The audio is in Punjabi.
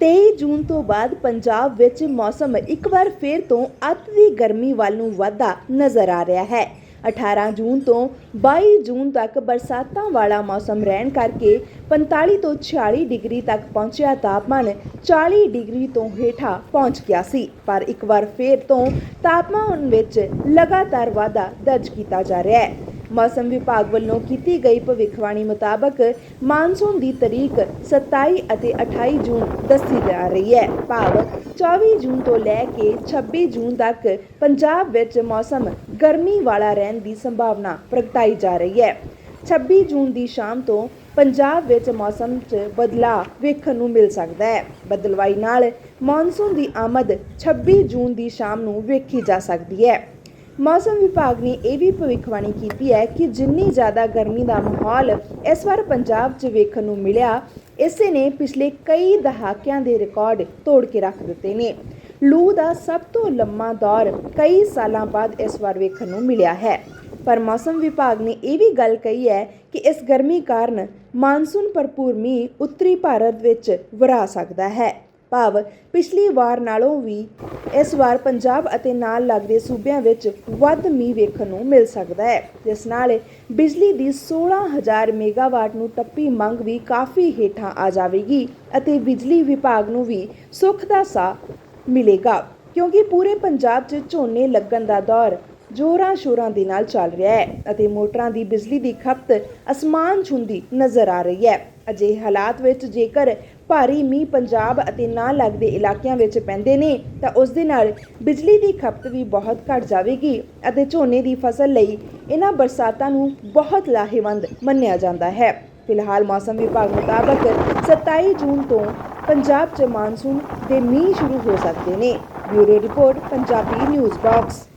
23 ਜੂਨ ਤੋਂ ਬਾਅਦ ਪੰਜਾਬ ਵਿੱਚ ਮੌਸਮ ਇੱਕ ਵਾਰ ਫਿਰ ਤੋਂ ਅੱਤ ਦੀ ਗਰਮੀ ਵੱਲ ਨੂੰ ਵਾਧਾ ਨਜ਼ਰ ਆ ਰਿਹਾ ਹੈ। 18 ਜੂਨ ਤੋਂ 22 ਜੂਨ ਤੱਕ ਬਰਸਾਤਾਂ ਵਾਲਾ ਮੌਸਮ ਰਹਿਣ ਕਰਕੇ 45 ਤੋਂ 46 ਡਿਗਰੀ ਤੱਕ ਪਹੁੰਚਿਆ ਤਾਪਮਾਨ 40 ਡਿਗਰੀ ਤੋਂ ਹੇਠਾਂ ਪਹੁੰਚ ਗਿਆ ਸੀ। ਪਰ ਇੱਕ ਵਾਰ ਫਿਰ ਤੋਂ ਤਾਪਮਾਨ ਵਿੱਚ ਲਗਾਤਾਰ ਵਾਧਾ ਦਰਜ ਕੀਤਾ ਜਾ ਰਿਹਾ ਹੈ। ਮੌਸਮ ਵਿਭਾਗ ਵੱਲੋਂ ਕੀਤੀ ਗਈ ਭਵਿੱਖਬਾਣੀ ਮੁਤਾਬਕ ਮਾਨਸੂਨ ਦੀ ਤਰੀਕ 27 ਅਤੇ 28 ਜੂਨ ਦੱਸੀ ਜਾ ਰਹੀ ਹੈ। ਭਾਵ 24 ਜੂਨ ਤੋਂ ਲੈ ਕੇ 26 ਜੂਨ ਤੱਕ ਪੰਜਾਬ ਵਿੱਚ ਮੌਸਮ ਗਰਮੀ ਵਾਲਾ ਰਹਿਣ ਦੀ ਸੰਭਾਵਨਾ ਪ੍ਰਗਟਾਈ ਜਾ ਰਹੀ ਹੈ। 26 ਜੂਨ ਦੀ ਸ਼ਾਮ ਤੋਂ ਪੰਜਾਬ ਵਿੱਚ ਮੌਸਮ 'ਚ ਬਦਲਾਅ ਵੇਖਣ ਨੂੰ ਮਿਲ ਸਕਦਾ ਹੈ। ਬਦਲਵਾਈ ਨਾਲ ਮੌਨਸੂਨ ਦੀ ਆਮਦ 26 ਜੂਨ ਦੀ ਸ਼ਾਮ ਨੂੰ ਵੇਖੀ ਜਾ ਸਕਦੀ ਹੈ। ਮੌਸਮ ਵਿਭਾਗ ਨੇ ਇਹ ਵੀ ਭਵਿੱਖਬਾਣੀ ਕੀਤੀ ਹੈ ਕਿ ਜਿੰਨੀ ਜ਼ਿਆਦਾ ਗਰਮੀ ਦਾ ਮਾਹੌਲ ਇਸ ਵਾਰ ਪੰਜਾਬ 'ਚ ਵੇਖਣ ਨੂੰ ਮਿਲਿਆ, ਇਸੇ ਨੇ ਪਿਛਲੇ ਕਈ ਦਹਾਕਿਆਂ ਦੇ ਰਿਕਾਰਡ ਤੋੜ ਕੇ ਰੱਖ ਦਿੱਤੇ ਨੇ। ਲੂ ਦਾ ਸਭ ਤੋਂ ਲੰਮਾ ਦੌਰ ਕਈ ਸਾਲਾਂ ਬਾਅਦ ਇਸ ਵਾਰ ਵੇਖਣ ਨੂੰ ਮਿਲਿਆ ਹੈ। ਪਰ ਮੌਸਮ ਵਿਭਾਗ ਨੇ ਇਹ ਵੀ ਗੱਲ ਕਹੀ ਹੈ ਕਿ ਇਸ ਗਰਮੀ ਕਾਰਨ ਮਾਨਸੂਨ ਭਰਪੂਰ ਮੀਂਹ ਉੱਤਰੀ ਭਾਰਤ ਵਿੱਚ ਵਰਾ ਸਕਦਾ ਹੈ। ਭਾਵ ਪਿਛਲੀ ਵਾਰ ਨਾਲੋਂ ਵੀ ਇਸ ਵਾਰ ਪੰਜਾਬ ਅਤੇ ਨਾਲ ਲੱਗਦੇ ਸੂਬਿਆਂ ਵਿੱਚ ਵੱਧ ਮੀਂਹ ਵੇਖਣ ਨੂੰ ਮਿਲ ਸਕਦਾ ਹੈ। ਜਿਸ ਨਾਲ ਬਿਜਲੀ ਦੀ 16000 ਮੈਗਾਵਾਟ ਨੂੰ ਟੱਪੀ ਮੰਗ ਵੀ ਕਾਫੀ ਹੇਠਾਂ ਆ ਜਾਵੇਗੀ ਅਤੇ ਬਿਜਲੀ ਵਿਭਾਗ ਨੂੰ ਵੀ ਸੁੱਖ ਦਾ ਸਾਹ ਮਿਲੇਗਾ। ਕਿਉਂਕਿ ਪੂਰੇ ਪੰਜਾਬ 'ਚ ਝੋਨੇ ਲੱਗਣ ਦਾ ਦੌਰ ਜੋਰਾਂ ਸ਼ੋਰਾਂ ਦੇ ਨਾਲ ਚੱਲ ਰਿਹਾ ਹੈ ਅਤੇ ਮੋਟਰਾਂ ਦੀ ਬਿਜਲੀ ਦੀ ਖਪਤ ਅਸਮਾਨ ਛੁੰਦੀ ਨਜ਼ਰ ਆ ਰਹੀ ਹੈ। ਅਜੇ ਹਾਲਾਤ ਵਿੱਚ ਜੇਕਰ ਭਾਰੀ ਮੀਂਹ ਪੰਜਾਬ ਅਤੇ ਨਾਲ ਲੱਗਦੇ ਇਲਾਕਿਆਂ ਵਿੱਚ ਪੈਂਦੇ ਨੇ, ਤਾਂ ਉਸ ਦੇ ਨਾਲ ਬਿਜਲੀ ਦੀ ਖਪਤ ਵੀ ਬਹੁਤ ਘਟ ਜਾਵੇਗੀ ਅਤੇ ਝੋਨੇ ਦੀ ਫਸਲ ਲਈ ਇਹਨਾਂ ਬਰਸਾਤਾਂ ਨੂੰ ਬਹੁਤ ਲਾਹੇਵੰਦ ਮੰਨਿਆ ਜਾਂਦਾ ਹੈ। ਫਿਲਹਾਲ ਮੌਸਮ ਵਿਭਾਗ ਮੁਤਾਬਕ 27 ਜੂਨ ਤੋਂ ਪੰਜਾਬ 'ਚ ਮਾਨਸੂਨ ਦੇ ਮੀਂਹ ਸ਼ੁਰੂ ਹੋ ਸਕਦੇ ਨੇ। Bureau report, Punjabi news box.